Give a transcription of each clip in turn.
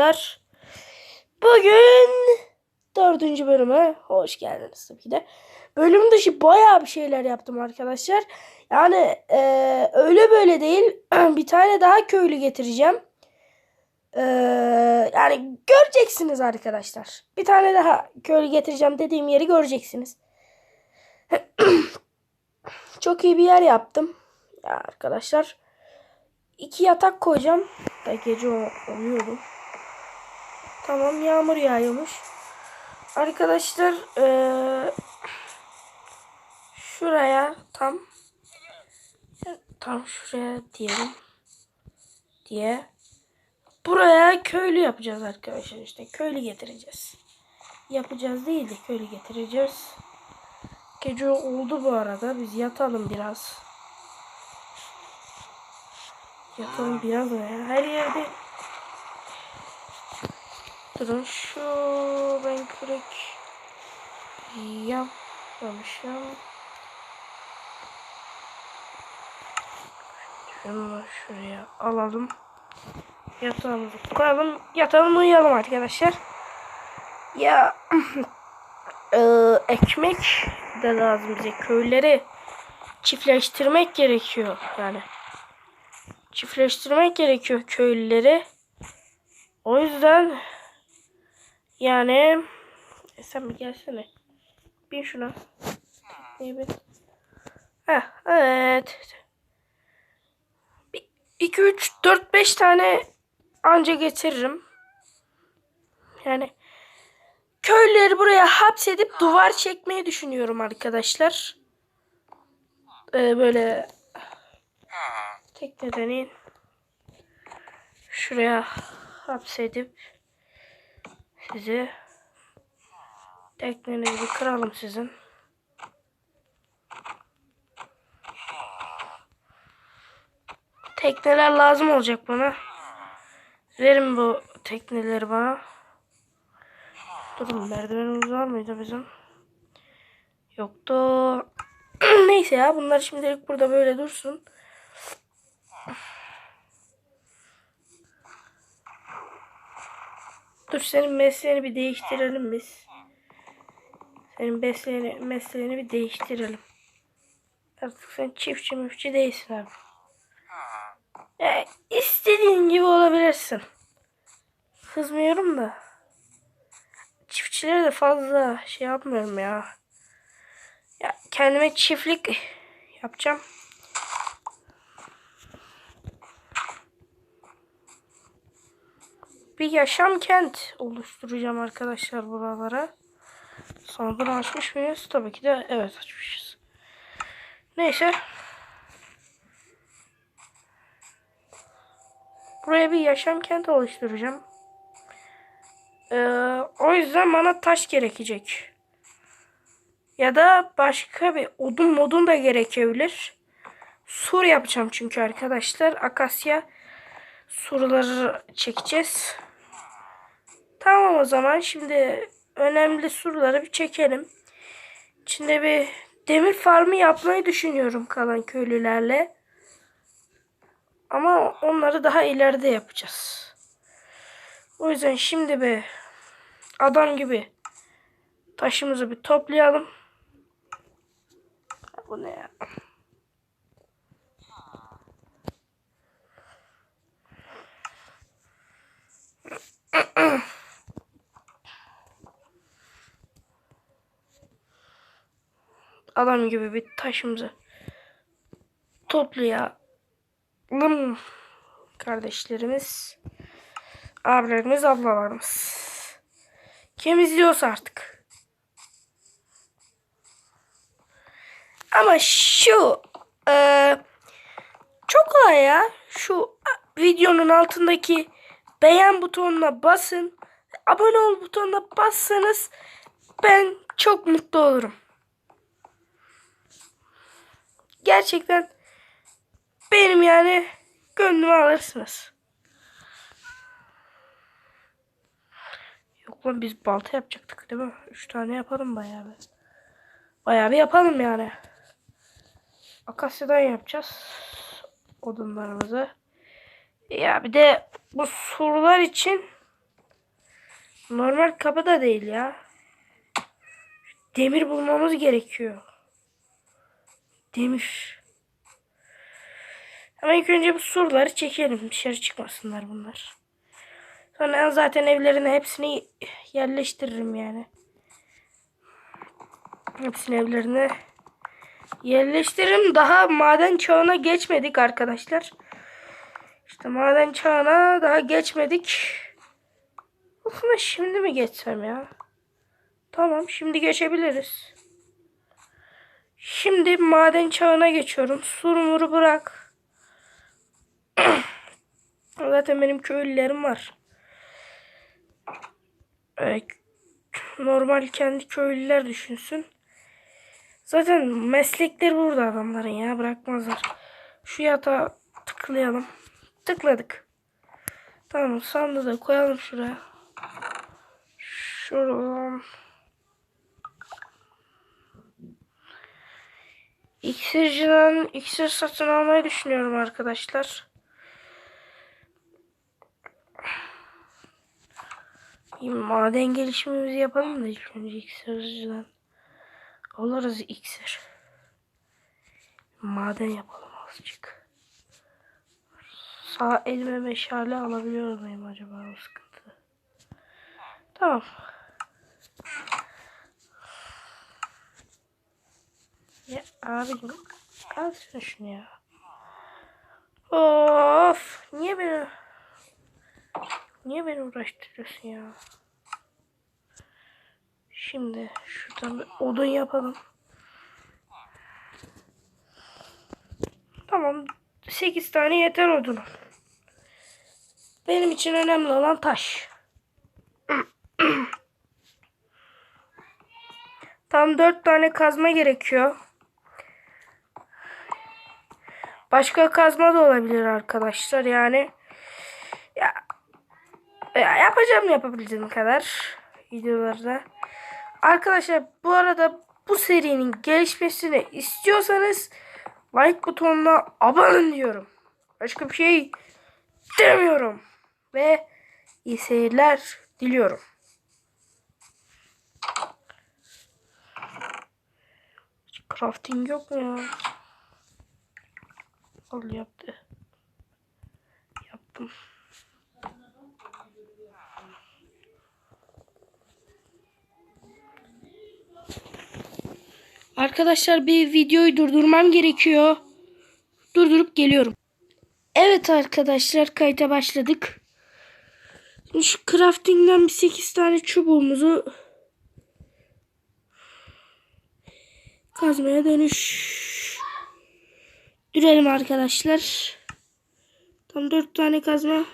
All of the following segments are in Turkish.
arkadaşlar. Bugün dördüncü bölüme hoş geldiniz tabii ki de. Bölüm dışı bayağı bir şeyler yaptım arkadaşlar. Yani eee, öyle böyle değil. bir tane daha köylü getireceğim. Eee, yani göreceksiniz arkadaşlar. Bir tane daha köylü getireceğim dediğim yeri göreceksiniz. Çok iyi bir yer yaptım. Ya arkadaşlar. İki yatak koyacağım. Da gece o- uyuyordum. Tamam yağmur yağıyormuş. Arkadaşlar eee, şuraya tam tam şuraya diyelim diye buraya köylü yapacağız arkadaşlar işte köylü getireceğiz. Yapacağız değil de köylü getireceğiz. Gece oldu bu arada. Biz yatalım biraz. Yatalım biraz mı ya? Her yerde. Durun şu ben kürek yapmamışım. Şunu şuraya alalım. Yatağımızı koyalım. Yatalım uyuyalım arkadaşlar. Ya eee, ekmek de lazım bize. Köyleri çiftleştirmek gerekiyor yani. Çiftleştirmek gerekiyor köylüleri. O yüzden yani e sen bir gelsene. Bin şuna. Bir. Heh, evet. 2, 3, 4, 5 tane anca getiririm. Yani köylüleri buraya hapsedip duvar çekmeyi düşünüyorum arkadaşlar. Ee, böyle tekneden in. Şuraya hapsedip sizi teknenizi kıralım sizin. Tekneler lazım olacak bana. Verin bu tekneleri bana. Durun merdivenimiz var mıydı bizim? Yoktu. Neyse ya bunlar şimdilik burada böyle dursun. Dur senin mesleğini bir değiştirelim biz. Senin mesleğini, mesleğini bir değiştirelim. Artık sen çiftçi müfçi değilsin abi. Ya, istediğin gibi olabilirsin. Kızmıyorum da. Çiftçilere de fazla şey yapmıyorum ya. Ya kendime çiftlik yapacağım. Bir yaşam kent oluşturacağım arkadaşlar buralara. Bunu açmış mıyız? Tabii ki de evet açmışız. Neyse. Buraya bir yaşam kenti oluşturacağım. Ee, o yüzden bana taş gerekecek. Ya da başka bir odun modun da gerekebilir. Sur yapacağım çünkü arkadaşlar. Akasya surları çekeceğiz. Tamam o zaman şimdi önemli surları bir çekelim. İçinde bir demir farmı yapmayı düşünüyorum kalan köylülerle. Ama onları daha ileride yapacağız. O yüzden şimdi bir adam gibi taşımızı bir toplayalım. Bu ne ya? Adam gibi bir taşımızı toplayalım. Kardeşlerimiz, abilerimiz, ablalarımız. Kim izliyorsa artık. Ama şu eee, çok kolay ya. Şu videonun altındaki beğen butonuna basın. Abone ol butonuna bassanız ben çok mutlu olurum. Gerçekten benim yani gönlümü alırsınız. Yok lan biz balta yapacaktık değil mi? Üç tane yapalım bayağı bir. Bayağı bir yapalım yani. Akasyadan yapacağız. Odunlarımızı. Ya bir de bu surlar için Normal kapı da değil ya. Demir bulmamız gerekiyor. Demir. Ama ilk önce bu surları çekelim. Dışarı çıkmasınlar bunlar. Sonra zaten evlerine hepsini yerleştiririm yani. Hepsini evlerine yerleştiririm. Daha maden çağına geçmedik arkadaşlar. İşte maden çağına daha geçmedik. Aslında şimdi mi geçsem ya? Tamam şimdi geçebiliriz. Şimdi maden çağına geçiyorum. Surumuru bırak. Zaten benim köylülerim var. Ee, normal kendi köylüler düşünsün. Zaten meslekler burada adamların ya bırakmazlar. Şu yatağa tıklayalım. Tıkladık. Tamam sandığı da koyalım şuraya. Şuradan. İksirciden iksir satın almayı düşünüyorum arkadaşlar. Maden gelişimimizi yapalım da ilk önce iksirciden. Alırız iksir. Maden yapalım azıcık. Sağ elime meşale alabiliyor muyum acaba o sıkıntı. Tamam. Ya abicim al sen şunu ya. Of niye beni niye beni uğraştırıyorsun ya? Şimdi şuradan bir odun yapalım. Tamam 8 tane yeter odun. Benim için önemli olan taş. Tam 4 tane kazma gerekiyor. Başka kazma da olabilir arkadaşlar yani. Ya, ya yapacağım yapabildiğim kadar videolarda. Arkadaşlar bu arada bu serinin gelişmesini istiyorsanız like butonuna abone diyorum. Başka bir şey demiyorum. Ve iyi seyirler diliyorum. Crafting yok mu ya? Al yaptı. Yaptım. Arkadaşlar bir videoyu durdurmam gerekiyor. Durdurup geliyorum. Evet arkadaşlar kayıta başladık. Şu crafting'den bir 8 tane çubuğumuzu kazmaya dönüş dürelim arkadaşlar. Tam 4 tane kazma.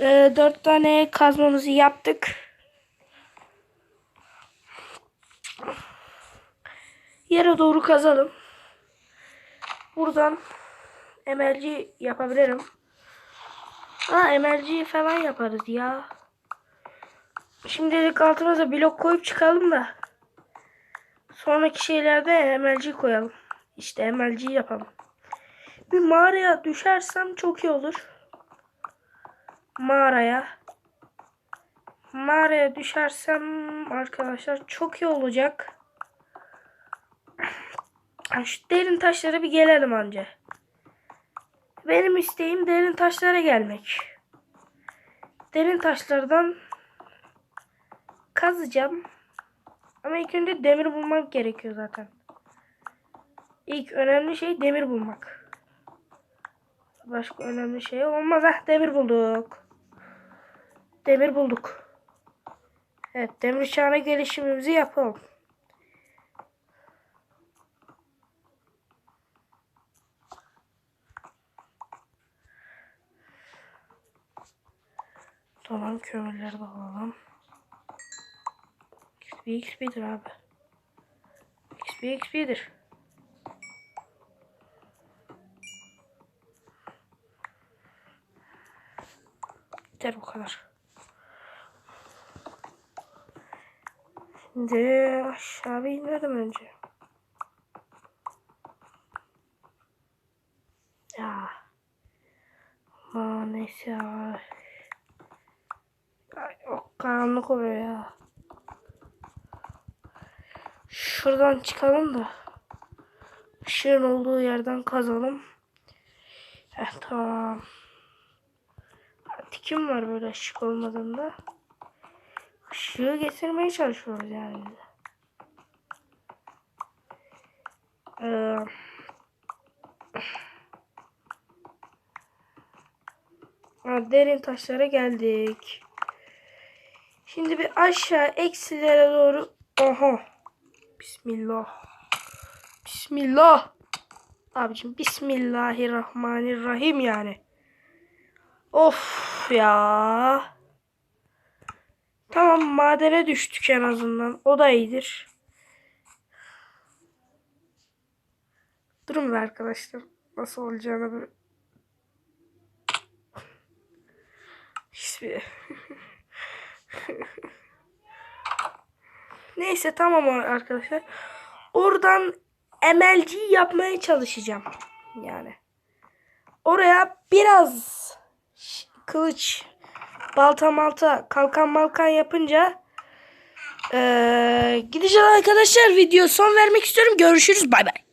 Ee, 4 tane kazmamızı yaptık. Yere doğru kazalım. Buradan MLG yapabilirim. Ha MLG falan yaparız ya. Şimdilik altımıza blok koyup çıkalım da. Sonraki şeylerde MLG koyalım. İşte MLG yapalım. Bir mağaraya düşersem çok iyi olur. Mağaraya. Mağaraya düşersem arkadaşlar çok iyi olacak. Şu derin taşlara bir gelelim anca. Benim isteğim derin taşlara gelmek. Derin taşlardan kazacağım. Ama ilk önce demir bulmak gerekiyor zaten. İlk önemli şey demir bulmak. Başka önemli şey olmaz. Ah demir bulduk. Demir bulduk. Evet demir çağına gelişimimizi yapalım. Tamam kömürleri de alalım. XP XP'dir abi. XP XP'dir. Yeter bu kadar. Şimdi aşağı bir inelim önce. Ya. Ama neyse ya. karanlık oluyor ya. Şuradan çıkalım da. Işığın olduğu yerden kazalım. Heh, tamam. Tikim var böyle ışık olmadığında. Işığı getirmeye çalışıyoruz yani. Ee, derin taşlara geldik. Şimdi bir aşağı eksilere doğru. Oha. Bismillah. Bismillah. Abicim Bismillahirrahmanirrahim yani. Of ya. Tamam madene düştük en azından. O da iyidir. Durun be arkadaşlar. Nasıl olacağını böyle. Hiçbir... Neyse tamam arkadaşlar. Oradan MLG yapmaya çalışacağım. Yani. Oraya biraz kılıç, balta malta, kalkan malkan yapınca eee gideceğiz arkadaşlar. Video son vermek istiyorum. Görüşürüz. Bay bay.